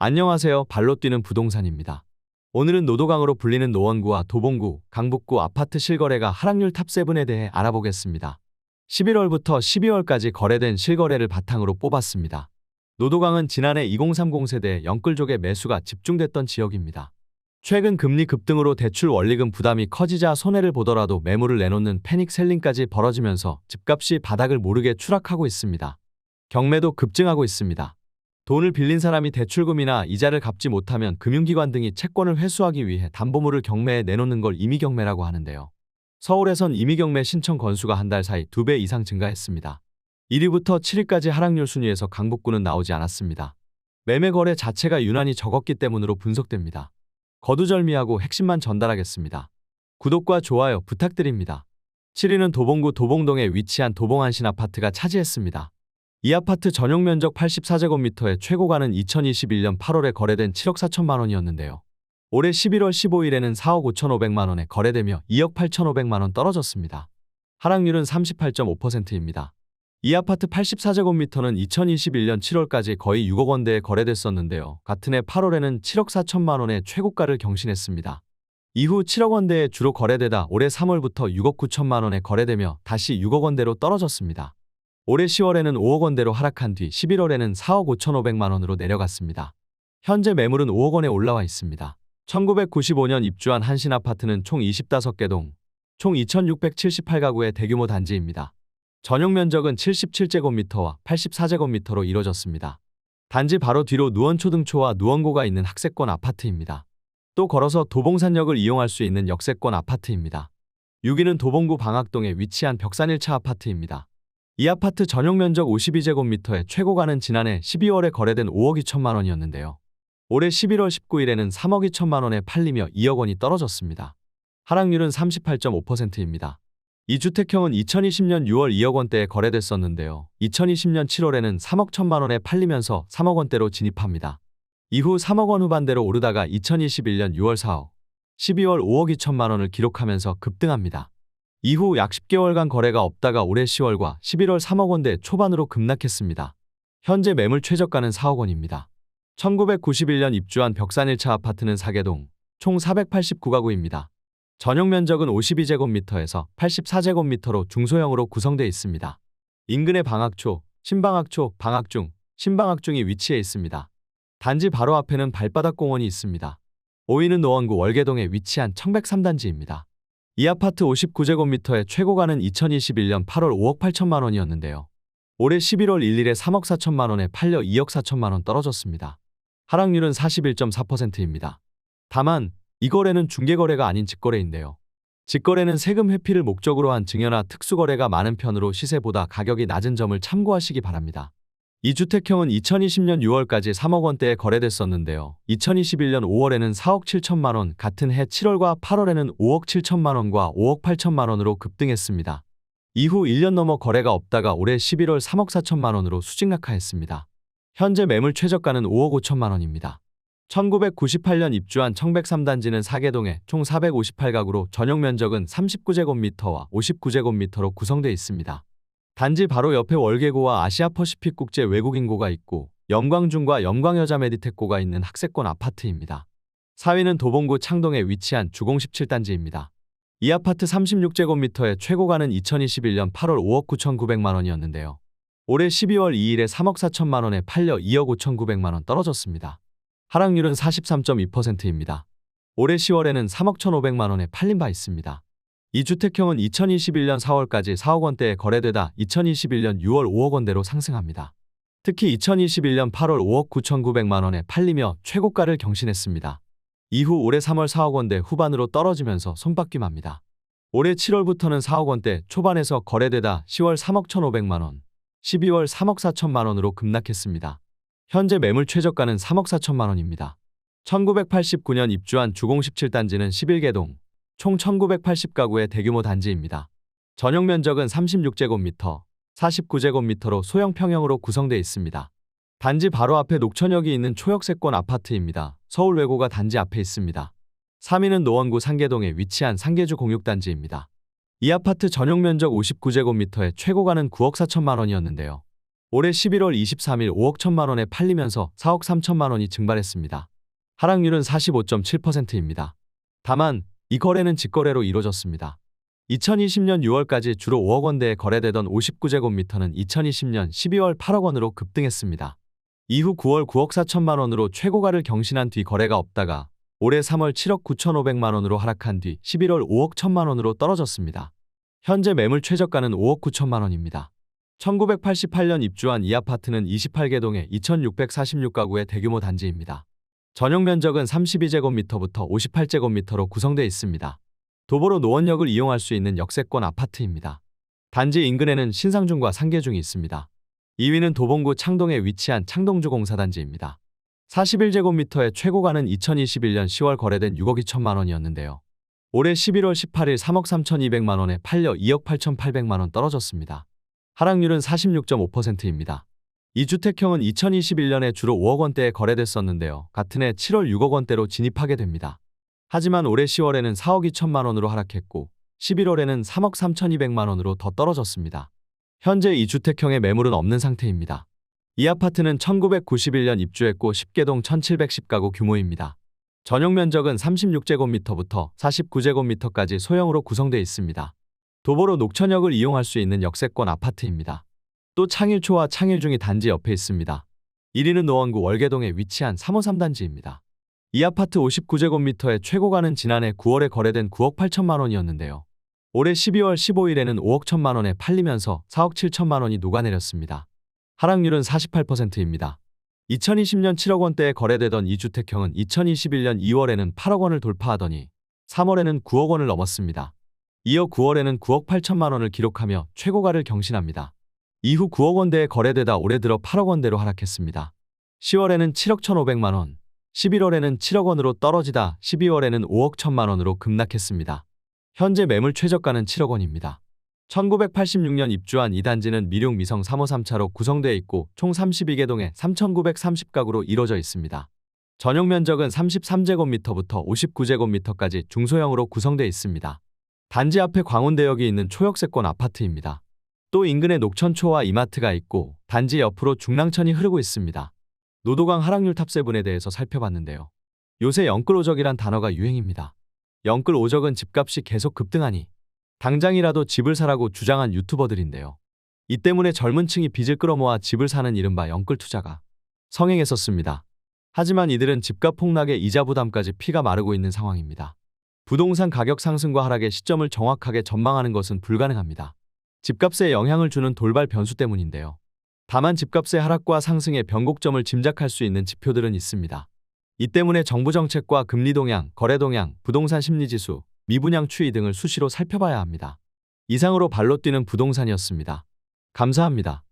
안녕하세요. 발로 뛰는 부동산입니다. 오늘은 노도강으로 불리는 노원구와 도봉구, 강북구 아파트 실거래가 하락률 탑7에 대해 알아보겠습니다. 11월부터 12월까지 거래된 실거래를 바탕으로 뽑았습니다. 노도강은 지난해 2030 세대 영끌족의 매수가 집중됐던 지역입니다. 최근 금리 급등으로 대출 원리금 부담이 커지자 손해를 보더라도 매물을 내놓는 패닉 셀링까지 벌어지면서 집값이 바닥을 모르게 추락하고 있습니다. 경매도 급증하고 있습니다. 돈을 빌린 사람이 대출금이나 이자를 갚지 못하면 금융기관 등이 채권을 회수하기 위해 담보물을 경매에 내놓는 걸 임의경매라고 하는데요. 서울에선 임의경매 신청 건수가 한 달 사이 2배 이상 증가했습니다. 1위부터 7위까지 하락률 순위에서 강북구는 나오지 않았습니다. 매매 거래 자체가 유난히 적었기 때문으로 분석됩니다. 거두절미하고 핵심만 전달하겠습니다. 구독과 좋아요 부탁드립니다. 7위는 도봉구 도봉동에 위치한 도봉안신 아파트가 차지했습니다. 이 아파트 전용 면적 84제곱미터의 최고가는 2021년 8월에 거래된 7억 4천만 원이었는데요. 올해 11월 15일에는 4억 5천5백만 원에 거래되며 2억 8천5백만 원 떨어졌습니다. 하락률은 38.5%입니다. 이 아파트 84제곱미터는 2021년 7월까지 거의 6억 원대에 거래됐었는데요. 같은 해 8월에는 7억 4천만 원의 최고가를 경신했습니다. 이후 7억 원대에 주로 거래되다 올해 3월부터 6억 9천만 원에 거래되며 다시 6억 원대로 떨어졌습니다. 올해 10월에는 5억 원대로 하락한 뒤 11월에는 4억 5천5백만 원으로 내려갔습니다. 현재 매물은 5억 원에 올라와 있습니다. 1995년 입주한 한신 아파트는 총 25개 동, 총 2,678가구의 대규모 단지입니다. 전용 면적은 77제곱미터와 84제곱미터로 이뤄졌습니다. 단지 바로 뒤로 누원초등초와 누원고가 있는 학세권 아파트입니다. 또 걸어서 도봉산역을 이용할 수 있는 역세권 아파트입니다. 6위는 도봉구 방학동에 위치한 벽산 1차 아파트입니다. 이 아파트 전용 면적 52제곱미터의 최고가는 지난해 12월에 거래된 5억 2천만 원이었는데요. 올해 11월 19일에는 3억 2천만 원에 팔리며 2억 원이 떨어졌습니다. 하락률은 38.5%입니다. 이 주택형은 2020년 6월 2억 원대에 거래됐었는데요. 2020년 7월에는 3억 1천만 원에 팔리면서 3억 원대로 진입합니다. 이후 3억 원 후반대로 오르다가 2021년 6월 4억, 12월 5억 2천만 원을 기록하면서 급등합니다. 이후 약 10개월간 거래가 없다가 올해 10월과 11월 3억 원대 초반으로 급락했습니다. 현재 매물 최저가는 4억 원입니다. 1991년 입주한 벽산 1차 아파트는 사계동, 총 489가구입니다. 전용 면적은 52제곱미터에서 84제곱미터로 중소형으로 구성되어 있습니다. 인근에 방학초, 신방학초, 방학중, 신방학중이 위치해 있습니다. 단지 바로 앞에는 발바닥 공원이 있습니다. 5위는 노원구 월계동에 위치한 청백 3단지입니다. 이 아파트 59제곱미터의 최고가는 2021년 8월 5억 8천만 원이었는데요. 올해 11월 1일에 3억 4천만 원에 팔려 2억 4천만 원 떨어졌습니다. 하락률은 41.4%입니다. 다만 이 거래는 중개거래가 아닌 직거래인데요. 직거래는 세금 회피를 목적으로 한 증여나 특수거래가 많은 편으로 시세보다 가격이 낮은 점을 참고하시기 바랍니다. 이 주택형은 2020년 6월까지 3억 원대에 거래됐었는데요. 2021년 5월에는 4억 7천만 원, 같은 해 7월과 8월에는 5억 7천만 원과 5억 8천만 원으로 급등했습니다. 이후 1년 넘어 거래가 없다가 올해 11월 3억 4천만 원으로 수직 낙하했습니다. 현재 매물 최저가는 5억 5천만 원입니다. 1998년 입주한 청백 3단지는 사계동에 총 458가구로 전용 면적은 39제곱미터와 59제곱미터로 구성되어 있습니다. 단지 바로 옆에 월계고와 아시아퍼시픽 국제 외국인고가 있고 영광중과 영광여자 메디텍고가 있는 학세권 아파트입니다. 4위는 도봉구 창동에 위치한 주공 17단지입니다. 이 아파트 36제곱미터의 최고가는 2021년 8월 5억 9천9백만 원이었는데요. 올해 12월 2일에 3억 4천만 원에 팔려 2억 5천 9백만 원 떨어졌습니다. 하락률은 43.2%입니다. 올해 10월에는 3억 1,500만 원에 팔린 바 있습니다. 이 주택형은 2021년 4월까지 4억 원대에 거래되다 2021년 6월 5억 원대로 상승합니다. 특히 2021년 8월 5억 9,900만 원에 팔리며 최고가를 경신했습니다. 이후 올해 3월 4억 원대 후반으로 떨어지면서 손바뀜합니다. 올해 7월부터는 4억 원대 초반에서 거래되다 10월 3억 1,500만 원, 12월 3억 4천만 원으로 급락했습니다. 현재 매물 최저가는 3억 4천만 원입니다. 1989년 입주한 주공 17단지는 11개동, 총 1980가구의 대규모 단지입니다. 전용 면적은 36제곱미터, 49제곱미터로 소형 평형으로 구성되어 있습니다. 단지 바로 앞에 녹천역이 있는 초역세권 아파트입니다. 서울 외고가 단지 앞에 있습니다. 3위는 노원구 상계동에 위치한 상계주 공육단지입니다. 이 아파트 전용 면적 59제곱미터의 최고가는 9억 4천만 원이었는데요. 올해 11월 23일 5억 1천만 원에 팔리면서 4억 3천만 원이 증발했습니다. 하락률은 45.7%입니다. 다만 이 거래는 직거래로 이루어졌습니다. 2020년 6월까지 주로 5억 원대에 거래되던 59제곱미터는 2020년 12월 8억 원으로 급등했습니다. 이후 9월 9억 4천만 원으로 최고가를 경신한 뒤 거래가 없다가 올해 3월 7억 9천5백만 원으로 하락한 뒤 11월 5억 1천만 원으로 떨어졌습니다. 현재 매물 최저가는 5억 9천만 원입니다. 1988년 입주한 이 아파트는 28개 동에 2646가구의 대규모 단지입니다. 전용 면적은 32제곱미터부터 58제곱미터로 구성되어 있습니다. 도보로 노원역을 이용할 수 있는 역세권 아파트입니다. 단지 인근에는 신상중과 상계중이 있습니다. 2위는 도봉구 창동에 위치한 창동주 공사단지입니다. 41제곱미터의 최고가는 2021년 10월 거래된 6억 2천만 원이었는데요. 올해 11월 18일 3억 3,200만 원에 팔려 2억 8,800만 원 떨어졌습니다. 하락률은 46.5%입니다. 이 주택형은 2021년에 주로 5억 원대에 거래됐었는데요. 같은 해 7월 6억 원대로 진입하게 됩니다. 하지만 올해 10월에는 4억 2천만 원으로 하락했고 11월에는 3억 3,200만 원으로 더 떨어졌습니다. 현재 이 주택형의 매물은 없는 상태입니다. 이 아파트는 1991년 입주했고 10개동 1710가구 규모입니다. 전용 면적은 36제곱미터부터 49제곱미터까지 소형으로 구성되어 있습니다. 도보로 녹천역을 이용할 수 있는 역세권 아파트입니다. 또 창일초와 창일중이 단지 옆에 있습니다. 1위는 노원구 월계동에 위치한 3호 3단지입니다. 이 아파트 59제곱미터의 최고가는 지난해 9월에 거래된 9억 8천만 원이었는데요. 올해 12월 15일에는 5억 1천만 원에 팔리면서 4억 7천만 원이 녹아내렸습니다. 하락률은 48%입니다. 2020년 7억 원대에 거래되던 이 주택형은 2021년 2월에는 8억 원을 돌파하더니 3월에는 9억 원을 넘었습니다. 이어 9월에는 9억 8천만 원을 기록하며 최고가를 경신합니다. 이후 9억 원대에 거래되다 올해 들어 8억 원대로 하락했습니다. 10월에는 7억 1,500만 원, 11월에는 7억 원으로 떨어지다 12월에는 5억 1천만 원으로 급락했습니다. 현재 매물 최저가는 7억 원입니다. 1986년 입주한 이 단지는 미룡 미성 3호 3차로 구성되어 있고 총 32개 동에 3,930가구로 이루어져 있습니다. 전용 면적은 33제곱미터부터 59제곱미터까지 중소형으로 구성되어 있습니다. 단지 앞에 광운대역이 있는 초역세권 아파트입니다. 또 인근에 녹천초와 이마트가 있고 단지 옆으로 중랑천이 흐르고 있습니다. 노도강 하락률 탑세분에 대해서 살펴봤는데요. 요새 영끌오적이란 단어가 유행입니다. 영끌오적은 집값이 계속 급등하니 당장이라도 집을 사라고 주장한 유튜버들인데요. 이 때문에 젊은 층이 빚을 끌어모아 집을 사는 이른바 영끌투자가 성행했었습니다. 하지만 이들은 집값 폭락에 이자 부담까지 피가 마르고 있는 상황입니다. 부동산 가격 상승과 하락의 시점을 정확하게 전망하는 것은 불가능합니다. 집값에 영향을 주는 돌발 변수 때문인데요. 다만 집값의 하락과 상승의 변곡점을 짐작할 수 있는 지표들은 있습니다. 이 때문에 정부 정책과 금리 동향, 거래 동향, 부동산 심리 지수, 미분양 추이 등을 수시로 살펴봐야 합니다. 이상으로 발로 뛰는 부동산이었습니다. 감사합니다.